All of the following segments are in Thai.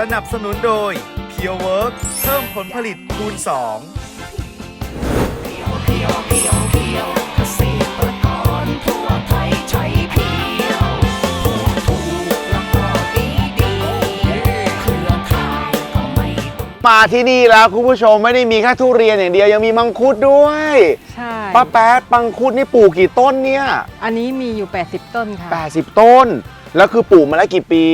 สนับสนุนโดย Pure Work เพิ่มผลผลิตคูณ 2 มาที่นี่แล้วคุณผู้ชมไม่ได้มีแค่ทุเรียนอย่างเดียวยังมีมังคุดด้วยใช่ป้าแป๊ดมังคุดนี่ปลูกกี่ต้นเนี่ย อันนี้มีอยู่ 80 ต้นค่ะ 80 ต้น แล้วคือปลูกมาแล้วกี่ปี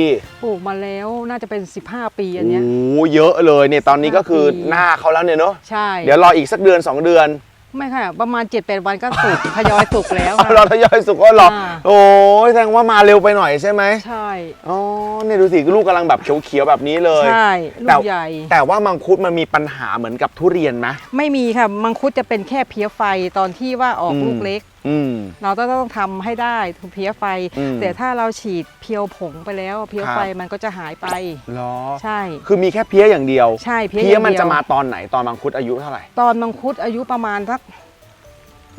ปลูกมาแล้วน่าจะเป็น 15 ปีอันโอ้เนี้ยโหเยอะเลยเนี่ยตอนนี้ก็คือปี หน้าเขาแล้วเนี่ยเนาะใช่ เดี๋ยวรออีกสักเดือน 2 เดือนไม่ค่ะ ประมาณ 7-8 วันก็สุก ทยอยสุกแล้วเอาค่ะ รอทยอยสุกก็รอ อ่า โอ้ยแสดงว่ามาเร็วไปหน่อยใช่ไหมใช่ อ๋อเนี่ยดูสิลูกกำลังแบบเขียวๆแบบนี้เลย ใช่ลูแต่ กใหญ่ แต่ว่ามังคุดมันมีปัญหาเหมือนกับทุเรียนไหม ไม่มีค่ะ มังคุดจะเป็นแค่เพี้ยไฟตอนที่ว่าออกอืม ลูกเล็ก อืม เราต้องต้องทำให้ได้ทุกเพี้ยไฟ อืมแต่ถ้าเราฉีดเพียวผงไปแล้ว เพี้ยครับ ไฟมันก็จะหายไป เหรอใช่คือมีแค่เพี้ยอย่างเดียวใช่เพี้ยเพี้ยมันอย่างเดียวจะมาตอนไหนตอนมังคุดอายุเท่าไหร่ ตอนมังคุดอายุประมาณสัก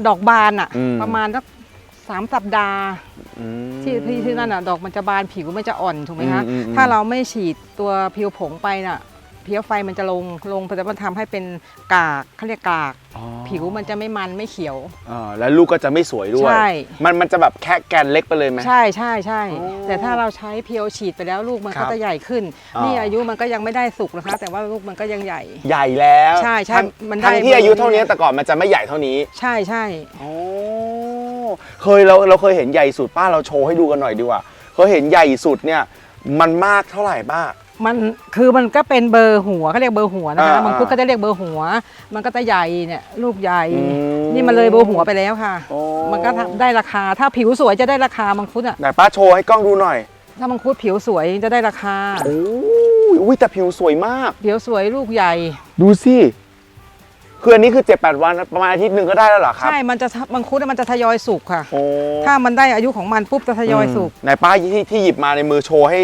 ดอกบานอะอืม ประมาณสักสามสัปดาห์ อืม ที่ที่ที่นั่นอะดอกมันจะบานผิวมันจะอ่อนถูกไหมคะอืมอืมอืม ถ้าเราไม่ฉีดตัวผิวผงไปน่ะ เพี้ยไฟมันจะลงลงแต่มันทำให้เป็นกากเขาเรียกกาก อ๋อผิวมันจะไม่มันไม่เขียว อ่าแล้วลูกก็จะไม่สวยด้วย ใช่ มันมันจะแบบแค่แกนเล็กไปเลยไหม ใช่ใช่ใช่ อ๋อแต่ถ้าเราใช้เพียวฉีดไปแล้วลูกมันครัก็บจะใหญ่ขึ้น อ๋อ นี่อายุมันก็ยังไม่ได้สุกนะคะ แต่ว่าลูกมันก็ยังใหญ่ ใหญ่แล้วใช่ใช่ทั้งมันได้ทั้งที่เบอร์อายุเท่านี้นี้แต่ก่อนมันจะไม่ใหญ่เท่านี้ใช่ใช่ โอ้เคยเราเราเคยเห็นใหญ่สุดป้าเราโชว์ให้ดูกันหน่อยดีกว่าเคยเห็นใหญ่สุดเนี่ย มันมากเท่าไหร่ป้า มันคือมันก็เป็นเบอร์หัวเขาเรียกเบอร์หัวนะคะอ่ามังคุดก็จะเรียกเบอร์หัว มันก็จะใหญ่เนี่ยลูกใหญ่ อืมนี่มันเลยเบอร์หัวไปแล้วค่ะ โอ้ มันก็ทำได้ราคา ถ้าผิวสวยจะได้ราคามังคุดอะ ไหนป้าโชว์ให้กล้องดูหน่อยถ้ามังคุดผิวสวยจะได้ราคา โอ้ยอุ้ยแต่ผิวสวยมาก ผิวสวยลูกใหญ่ ดูสิคืออันนี้คือ7-8วันประมาณอาทิตย์หนึ่งก็ได้แล้วเหรอครับใช่ มันจะมังคุดมันจะทยอยสุกค่ะ โอ้ถ้ามันได้อายุของมันปุ๊บจะทยอยสุก ไหนป้าที่ที่หยิบมาในมือโชว์ให้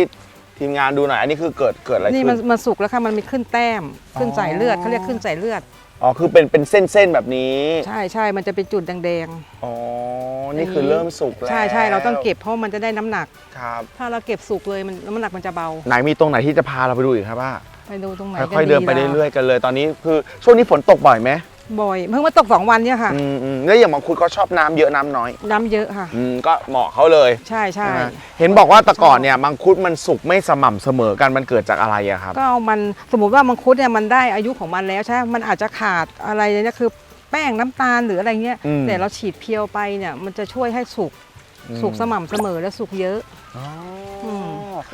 ทีมงานดูหน่อยอันนี้คือเกิดเกิดอะไรนี่ขึ้มันนมันสุกแล้วค่ะมันมีขึ้นแต้มขึ้นอ๋อสายเลือดเขาเรียกขึ้นสายเลือด อ๋อคือเป็นเป็นเส้นๆแบบนี้ใช่ใช่มันจะเป็นจุดแดงอ๋อนี่คือเริ่มสุกแล้วๆใช่ใช่เราต้องเก็บเพราะมันจะได้น้ำหนัก ครับถ้าเราเก็บสุกเลยมันน้ำหนักมันจะเบาไหนมีตรงไหนที่จะพาเราไปดูอีกครับป้าไปดูตรงไหนค่อยๆเดินไปเรื่อยๆกันเลย ตอนนี้คือช่วงนี้ฝนตกบ่อยไหมๆ บ่อย เพิ่งมาตกสองวันเนี่ยค่ะ อืมอืมแล้วอย่างบางคุดเขาชอบน้ำเยอะน้ำน้อย น้ำเยอะค่ะ อืมก็เหมาะเขาเลยใช่ใช่ นะฮะเห็นบอกว่าแต่ก่อนเนี่ยมังคุดมันสุกไม่สม่ำเสมอกันมันเกิดจากอะไรอะครับ ก็เอามันสมมติว่ามังคุดเนี่ยมันได้อายุของมันแล้วใช่ไหมมันอาจจะขาดอะไรเนี่ยคือแป้งน้ำตาลหรืออะไรเงี้ย อืม แต่เราฉีดเพียวไปเนี่ยมันจะช่วยให้สุกอืมสุกสม่ำเสมอและสุกเยอะ อ๋อม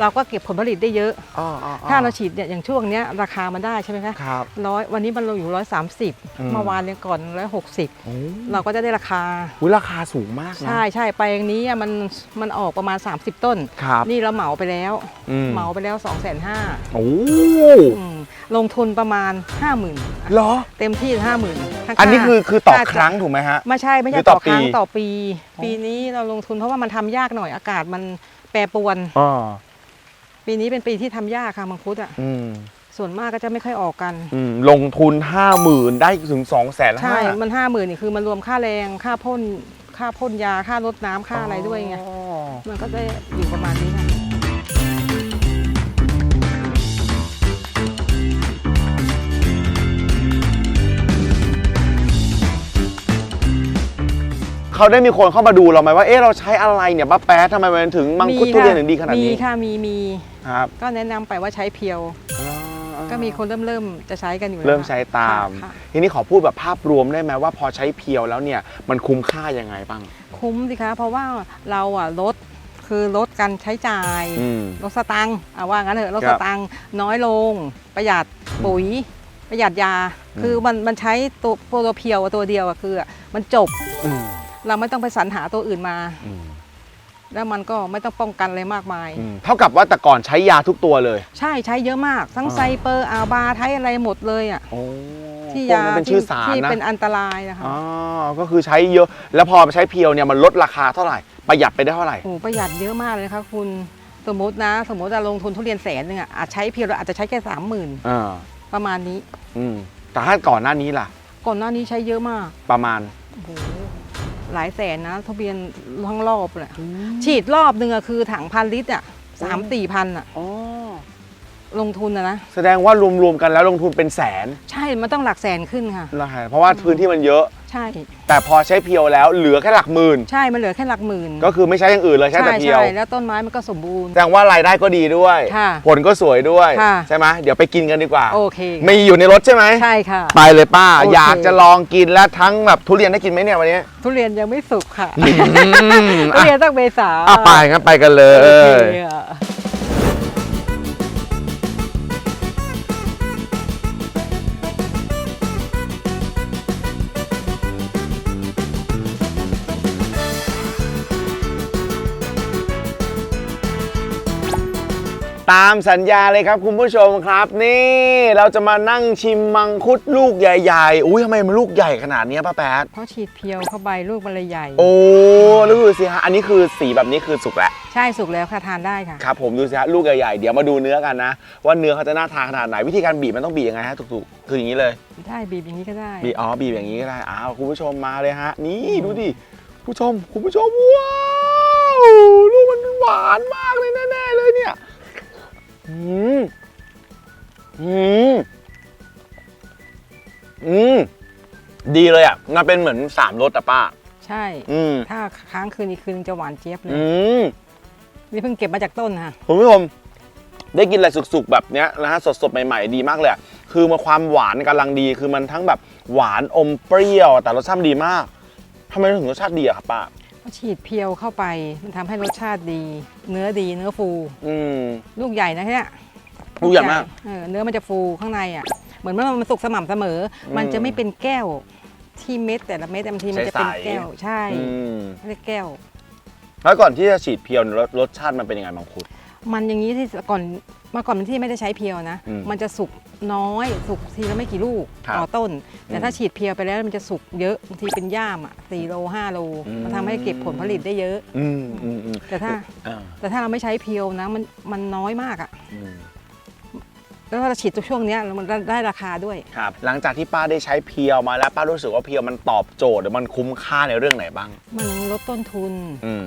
เราก็เก็บผลผลิตได้เยอะ อ๋ออ๋ออ๋อถ้าเราฉีดเนี่ยอย่างช่วงเนี้ยราคามันได้ใช่ไหมคะครับ ร้อยวันนี้มันลงอยู่ร้อยสามสิบอืม เมื่อวานเนี่ยก่อนร้อยหกสิบโอ้เราก็จะได้ราคา อุ๊ยราคาสูงมากนะ ใช่ใช่ไปอย่างนี้อะมันมันออกประมาณ 30 ต้น ครับ นี่เราเหมาไปแล้ว อืมเหมาไปแล้ว2องแสนห้าโอ้ลงทุนประมาณ 5 0,000 เหรอ เต็มที่ห้าหมื่นอันนี้คือคือต่อครั้งถูกไหมฮะ ไม่ใช่ไม่หรืใช่อต่ต่ออครั้งปี ต่อปี ปีนี้เราลงทุนเพราะว่ามันทำยากหน่อยอากาศมันแปรปรวน อ๋อ ปีนี้เป็นปีที่ทำยากค่ะมังคุดอะอืมส่วนมากก็จะไม่ค่อยออกกัน อืมลงทุนห้าหมื่นได้ถึงสองแสนใช่ ห้ามันห้าหมื่นนี่คือมันรวมค่าแรงค่าพ่นค่าพ่นยาค่ารดน้ำค่าอะไรด้วยไง มันก็ได้อยู่ประมาณนี้ค่ะ เขาได้มีคนเข้ามาดูเราไหมว่า เอ๊ะเราใช้อะไรเนี่ยป้าแป๊ดทำไมมันถึงมังคุดทุเรียนถึงดีขนาดมีนี้ค่ะมีมีครับก็แนะนำไปว่าใช้เพียวก็มีคนเริ่มเริ่มจะใช้กันอยู่แล้วเริ่มใช้ตาม ค่ะทีนี้ขอพูดแบบภาพรวมได้ไหมว่าพอใช้เพียวแล้วเนี่ยมันคุ้มค่ายังไงบ้าง คุ้มสิคะ เพราะว่าเราอะลดคือลดการใช้จ่าย อืม ลดสตังค์อะว่างั้นเถอะลดครัสบตังค์น้อยลง ประหยัดปุ๋ย ประหยัดยาคือมันมันใช้ตัวตัวเพียวอะตัวเดียวอะคืออะมันจบ อืม เราไม่ต้องไปสรรหาตัวอื่นมา อืมแล้วมันก็ไม่ต้องป้องกันอะไรมากมาย อืมเท่ากับว่าแต่ก่อนใช้ยาทุกตัวเลยใช่ใช้เยอะมาก ทั้งอ่าไซเปอร์อาบาใช้อะไรหมดเลยอะ โอ้ที่พวกยานั้นเป็นที่ชื่อสารที่นะเป็นอันตรายนะคะอ๋อก็คือใช้เยอะ แล้วพอใช้เพียวเนี่ยมันลดราคาเท่าไหร่ประหยัดไปได้เท่าไหร่ โอ้ประหยัดเยอะมากเลยนะคะคุณสมมตินะ สมมติจะลงทุนทุเรียนแสนหนึ่งอะอาจใช้เพียวเราอาจจะใช้แค่สามหมื่นอ่าประมาณนี้ อืมแต่ถ้าก่อนหน้านี้ล่ะ ก่อนหน้านี้ใช้เยอะมากประมาณโอ้โห หลายแสนนะทุเรียนทั้งรอบเลยฉีดรอบหนึ่งอะคือถังพันลิตรอะสามสี่พันอะอ๋อ ลงทุนนะนะ แสดงว่ารวมๆกันแล้วลงทุนเป็นแสนใช่ มันต้องหลักแสนขึ้นค่ะ นะฮะเพราะว่าพื้นที่มันเยอะ ใช่ แต่พอใช้เพียวแล้วเหลือแค่หลักหมื่น ใช่ มันเหลือแค่หลักหมื่นก็คือไม่ใช้อย่างอื่นเลยใช้แต่ใช่เพียว ใช่แล้วต้นไม้มันก็สมบูรณ์ แสดงว่ารายได้ก็ดีด้วย ค่ะผลก็สวยด้วย ค่ะ ใช่ไหมเดี๋ยวไปกินกันดีกว่า โอเค มีอยู่ในรถใช่ไหม ใช่ค่ะ ไปเลยป้า โอเค อยากจะลองกินและทั้งแบบทุเรียนได้กินไหมเนี่ยวันนี้ทุเรียนยังไม่สุกค่ะอืมทุเรียนต้องเมษาอะไปงั้นไปกันเลโอเคยอะ ตามสัญญาเลยครับคุณผู้ชมครับ นี่เราจะมานั่งชิมมังคุดลูกใหญ่ๆ อุ้ยทำไมมันลูกใหญ่ขนาดเนี้ยป้าแป๊ดเพราะฉีดเพียวเข้าไปลูกมันเลยใหญ่ โอ้แล้วดูสิฮะอันนี้คือสีแบบนี้คือสุกแล้วใช่สุกแล้วค่ะทานได้ค่ะ ครับผมดูสิฮะลูกใหญ่ๆเดี๋ยวมาดูเนื้อกันนะ ว่าเนื้อเขาจะน่าทานขนาดไหนวิธีการบีบมันต้องบีบยังไงฮะถูกๆคืออย่างนี้เลย ได้บีบอย่างนี้ก็ได้ บีบอ๋อบีบอย่างนี้ก็ได้อ้าวคุณผู้ชมมาเลยฮะ นี่ดูดิผู้ชมคุณผู้ชมว้าวลูกมันหวานมากเลยแน่ๆเลยเนี่ย อืมอืมอืมดีเลยอะมันเป็นเหมือนสามรสอะป้า ใช่ อืมถ้าค้างคืนอีกคืนจะหวานเจี๊ยบเลย อืมนี่เพิ่งเก็บมาจากต้นค่ะคุณผู้ชมได้กินอะไรสุกๆแบบเนี้ยนะฮะสดๆใหม่ๆดีมากเลยอะคือมาความหวานกำลังดี คือมันทั้งแบบหวานอมเปรี้ยว แต่รสชาติดีมากทำไมถึงรสชาติดีอะครับป้าพอ ฉีดเพียวเข้าไป มันทำให้รสชาติดี เนื้อดีเนื้อฟู อืม ลูกใหญ่นะเนี่ยลูกใหญ่มากเออเนื้อมันจะฟูข้างในอะ เหมือนว่ามันสุกสม่ำเสมอ มันจะไม่เป็นแก้ว ที่เม็ดแต่ละเม็ดบางทีมันจะเป็นใสๆแก้ว ใช่อืมไม่ได้แก้ว แล้วก่อนที่จะฉีดเพียวเนี่ยรสรสชาติมันเป็นยังไงบางคุด มันอย่างนี้ที่ก่อนเมื่อก่อนที่ไม่ได้ใช้เพียวนะอืมมันจะสุก น้อยสุกทีละไม่กี่ลูกครับต่อต้น แต่อืมถ้าฉีดเพียวไปแล้วมันจะสุกเยอะบางทีเป็นย่ามอะสี่โลห้าโลอืม มันทำให้เก็บผลผลิตได้เยอะ อืมอืมอืมแต่ถ้าอ่าแต่ถ้าเราไม่ใช้เพียวนะมันมันน้อยมากอะอืมแล้วถ้าเราฉีดช่วงเนี้ยมันได้ราคาด้วย ครับ หลังจากที่ป้าได้ใช้เพียวมาแล้วป้ารู้สึกว่าเพียวมันตอบโจทย์หรือมันคุ้มค่าในเรื่องไหนบ้าง มันลดต้นทุน อืม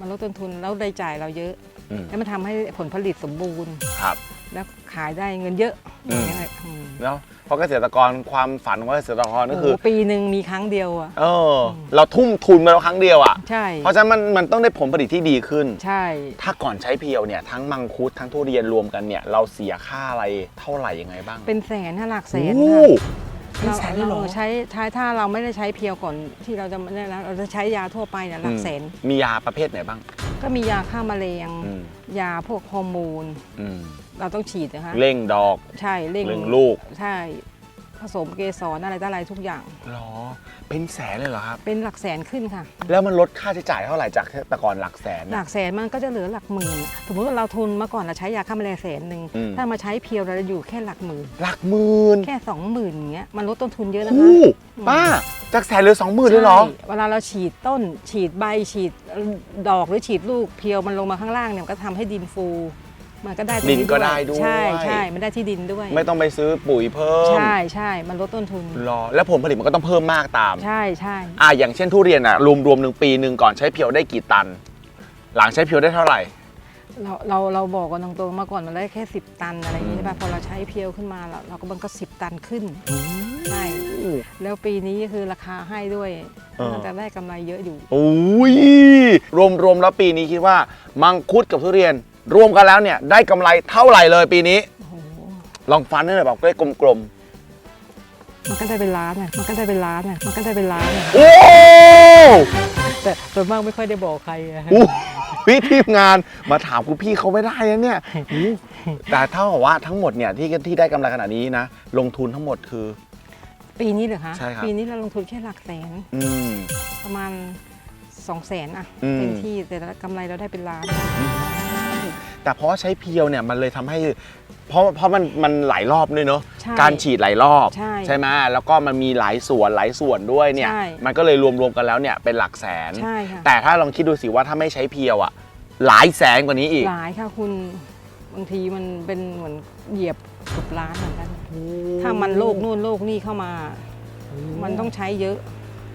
มันลดต้นทุนแล้วรายจ่ายเราเยอะ อืมแล้วมันทำให้ผลผลิตสมบูรณ์ ครับ แล้วขายได้เงินเยอะอืมอย่างเงี้ยเลยอืมแล้วเพราะเกษตรกรความฝันของเกษตรกรก็คือโอ้โหปีหนึ่งมีครั้งเดียวอะ เออ เราทุ่มทุนไปแล้วครั้งเดียวอะ ใช่ เพราะฉะนั้นมันมันต้องได้ผลผลิตที่ดีขึ้น ใช่ ถ้าก่อนใช้เพียวเนี่ยทั้งมังคุดทั้งทุเรียนรวมกันเนี่ยเราเสียค่าอะไรเท่าไหร่ยังไงบ้างเป็นแสนถ้าหลักแสนโอ้ค่ะเป็นแสนเลยเหรอราใช้ใช้ถ้าเราไม่ได้ใช้เพียวก่อนที่เราจะไม่ได้นะเราจะใช้ยาทั่วไปเนี่ยหลักแสนมียาประเภทไหนบ้าง ก็มียาฆ่าแมลงอืม ยาพวกฮอร์โมน อืม เราต้องฉีดนะคะเร่งดอกใช่เร่งเร่งลูกใช่ผสมเกสรอะไรต่ออะไรทุกอย่างหรอ เป็นแสนเลยเหรอครับ เป็นหลักแสนขึ้นค่ะ แล้วมันลดค่าใช้จ่ายเท่าไหร่จากแต่ก่อนหลักแสน หลักแสนมันก็จะเหลือหลักหมื่น สมมติว่าเราทุนเมื่อก่อนเราใช้ยาฆ่าแมลงแสนหนึ่งอืมถ้ามาใช้เพียวเราจะอยู่แค่หลักหมื่น หลักหมื่น แค่สองหมื่นอย่างเงี้ย มันลดต้นทุนเยอะนะคะโอ้ป้า จากแสนเหลือสองหมื่นเลยเหรอใช่เวลาเราฉีดต้น ฉีดใบ ฉีดดอกหรือฉีดลูกเพียวมันลงมาข้างล่างเนี่ยมันก็ทำให้ดินฟู มันก็ได้ตรงดินก็ได้ด้วย ใช่ใช่มันได้ที่ดินด้วย ไม่ต้องไปซื้อปุ๋ยเพิ่มใช่ใช่มันลดต้นทุน รอ แล้วผลผลิตมันก็ต้องเพิ่มมากตาม ใช่ใช่อ่าอย่างเช่นทุเรียนอะรวมรวมหนึ่งปีหนึ่งก่อนใช้เพียวได้กี่ตัน หลังใช้เพียวได้เท่าไหร่ เราเราเราบอกกันตรงๆเมื่อก่อนมันได้แค่ 10 ตันอะไรอย่างนี้ใช่ป่ะพอเราใช้เพียวขึ้นมาเราเราก็มันก็10 ตันขึ้นใช่แล้วปีนี้คือราคาให้ด้วยเออน่าจะได้กำไรเยอะอยู่โอ้ยรวมรวมแล้วปีนี้คิดว่ามังคุดกับทุเรียน รวมกันแล้วเนี่ยได้กำไรเท่าไหร่เลยปีนี้โอ้โหลองฟันให้หน่อยแบบใกล้กลมมันก็ได้เป็นล้านอะมันก็ได้เป็นล้านอะมันก็ได้เป็นล้านอะๆ โอ้แต่ส่วนมากไม่ค่อยได้บอกใครอะโหพี่ทีมงานมาถามคุณพี่เขาไม่ได้นะเนี่ยโอ้แต่เท่ากับว่าทั้งหมดเนี่ยที่ที่ได้กำไรขนาดนี้นะ ลงทุนทั้งหมดคือ ปีนี้เหรอคะใช่ครับ ปีนี้เราลงทุนแค่หลักแสนอืม ประมาณ2องแสนอะอืม เต็มที่แต่ละกำไรเราได้เป็นล้าน แต่เพราะว่าใช้เพียวเนี่ยมันเลยทำให้เพราะเพราะมันมันหลายรอบด้วยเนาะใช่การฉีดหลายรอบใช่ไหมแล้วก็มันมีหลายส่วนหลายส่วนด้วยเนี่ยใช่มันก็เลยรวมๆกันแล้วเนี่ยเป็นหลักแสนใช่ค่ะแต่ถ้าลองคิดดูสิว่าถ้าไม่ใช้เพียวอะหลายแสนกว่านี้อีกหลายค่ะคุณบางทีมันเป็นเหมือนเหยียบเกับล้านเหมือนกัน ถ้ามันโลกนู่นโลกนี่เข้ามา มันต้องใช้เยอะ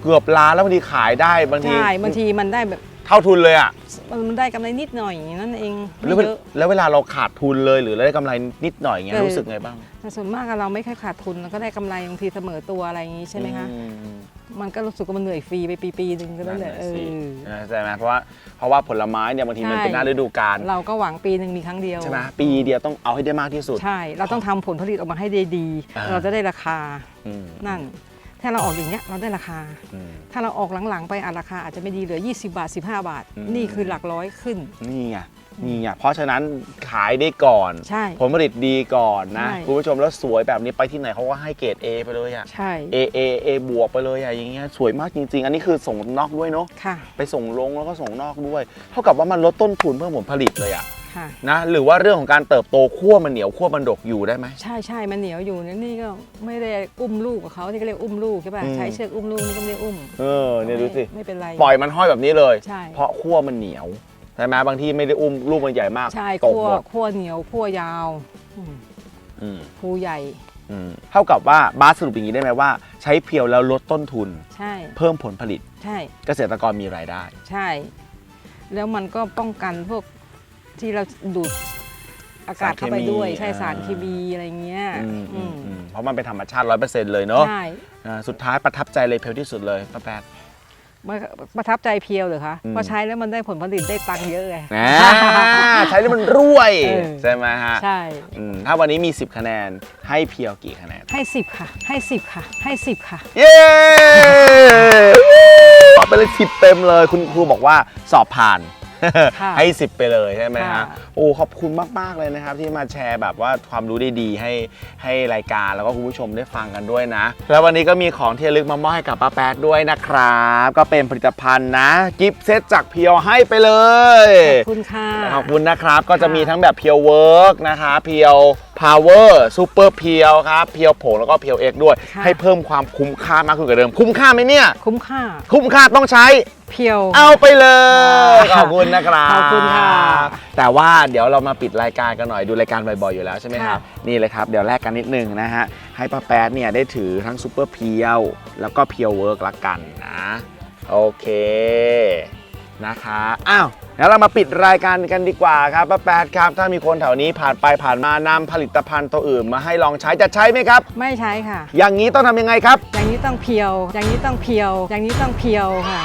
เกือบล้านแล้วบางทีขายได้บางทีใช่บางทีมันได้แบบ เท่าทุนเลยอะมันได้กำไรนิดหน่อยนั่นเองแล้ไม่วเวลเยอะแล้วเวลาเราขาดทุนเลยหรือเราได้กำไรนิดหน่อยอย่างเงี้ยเออรู้สึกไงบ้างแต่ส่วนมากอะเราไม่ค่อยขาดทุนเราก็ได้กำไรบางทีเสมอตัวอะไรอย่างงี้ใช่ไหมคะ อืม มันก็รู้สึกว่ามันเหนื่อยฟรีไปปีปีๆหนึ่งก็นั่นแหละะเอสิอเออใช่ไหมเพราะว่าเพราะว่าผลไม้เนี่ยบางทีมันใช่ เป็นหน้าฤดูกาลเราก็หวังปีหนึ่งมีครั้งเดียว ใช่ไหมปีเดียวต้องเอาให้ได้มากที่สุด ใช่ เราต้องทำผลผลิตออกมาให้ได้ดี อ่า เราจะได้ราคาอืมนั่น ถ้าเราออกอย่างเงี้ยเราได้ราคา อืม ถ้าเราออกหลังๆไปอาจราคาอาจจะไม่ดีเหลือ 20 บาท 15 บาท อืม นี่คือหลักร้อยขึ้น นี่ไง นี่ไงเพราะฉะนั้นขายได้ก่อน ใช่ ผลผลิตดีก่อนนะ ใช่ คุณผู้ชมแล้วสวยแบบนี้ไปที่ไหนเขาก็ให้เกรด A ไปเลยอะ ใช่ A A A บวกไปเลยอะอย่างเงี้ยสวยมากจริง ๆ อันนี้คือส่งนอกด้วยเนาะค่ะไปส่งลงแล้วก็ส่งนอกด้วย เท่ากับว่ามันลดต้นทุนเพิ่มผลผลิตเลยอะค่ะ นะหรือว่าเรื่องของการเติบโตขั้วมันเหนียวขั้วมันดกอยู่ได้ไหม ใช่ใช่มันเหนียวอยู่นะนี่ก็ไม่ได้อุ้มลูกกับเขาที่ก็เรียกอุ้มลูกใช่ป่ะอืม ใช้เชือกอุ้มลูกนี่ก็ไม่ได้อุ้มเออเนี่ยดูสิ ไม่ไม่เป็นไร ปล่อยมันห้อยแบบนี้เลย ใช่ เพราะขั้วมันเหนียว ใช่ไหมบางที่ไม่ได้อุ้มลูกมันใหญ่มากใช่ตกขั้วหมดขั้วเหนียวขั้วยาวอืมอืมภูใหญ่ อืมเท่ากับว่าบาสสรุปอย่างนี้ได้ไหมว่า ใช้เพียวแล้วลดต้นทุน ใช่ เพิ่มผลผลิตใช่ เกษตรกรมีรายได้ ใช่ แล้วมันก็ป้องกันพวกที่เราดูดอากาศเข้าไปด้วย สารเคมีใช่สารอ่าเคมีอะไรเงี้ยอืมอือืมมอืมเพราะมันเป็นธรรมชาติร้อยเปอร์เซ็นต์เลยเนาะใช่ อ่าสุดท้ายประทับใจเลยเพลที่สุดเลยป้าแป๊ด มันประทับใจเพียวเหรอคะอืมพอใช้แล้วมันได้ผลผลิตได้ตังค์เยอะไงอ่าใช้แล้วมันรวยเออใช่ไหมฮะใช่อืมถ้าวันนี้มี 10 คะแนนให้เพียวกี่คะแนน ให้สิบค่ะ ให้สิบค่ะ ให้สิบค่ะ เย้ตอบไปเลยสิบเต็มเลย คุณครูบอกว่าสอบผ่าน ค่ะให้ 10 ไปเลยใช่ไหมฮะค่ะโอ้ขอบคุณมาก ๆ เลยนะครับ ที่มาแชร์แบบว่าความรู้ดีๆให้ให้รายการแล้วก็คุณผู้ชมได้ฟังกันด้วยนะ แล้ววันนี้ก็มีของที่ระลึกมามอบให้กับป้าแป๊ดด้วยนะครับ ก็เป็นผลิตภัณฑ์นะ กิฟต์เซตจากเพียวให้ไปเลย ขอบคุณค่ะ ขอบคุณนะครับ ก็จะค่ะมีทั้งแบบเพียวเวิร์กนะคะเพียวพาวเวอร์ซูเปอร์เพียวครับเพียวผงแล้วก็เพียวเอ็กด้วย ค่ะ ให้เพิ่มความคุ้มค่ามากขึ้นกว่าเดิม คุ้มค่าไหมเนี่ย คุ้มค่า คุ้มค่าต้องใช้ เพียว เอาไปเลยค่ะขอบคุณนะครับขอบคุณค่ะแต่ว่าเดี๋ยวเรามาปิดรายการกันหน่อยดูรายการบ่อยๆอยู่แล้วใช่ไหมครับค่ะนี่เลยครับเดี๋ยวแลกกันนิดนึงนะฮะ ให้ป้าแป๊ดเนี่ยได้ถือทั้งซูเปอร์เพียว แล้วก็เพียวเวิร์กละกันนะ โอเค นะคะ อ้าว แล้วเรามาปิดรายการกันดีกว่าครับป้าแป๊ดครับ ถ้ามีคนแถวนี้ผ่านไปผ่านมานำผลิตภัณฑ์ตัวอื่น มาให้ลองใช้จะใช้ไหมครับ ไม่ใช้ค่ะ อย่างนี้ต้องทำยังไงครับ อย่างนี้ต้องเพียว อย่างนี้ต้องเพียว อย่างนี้ต้องเพียวค่ะ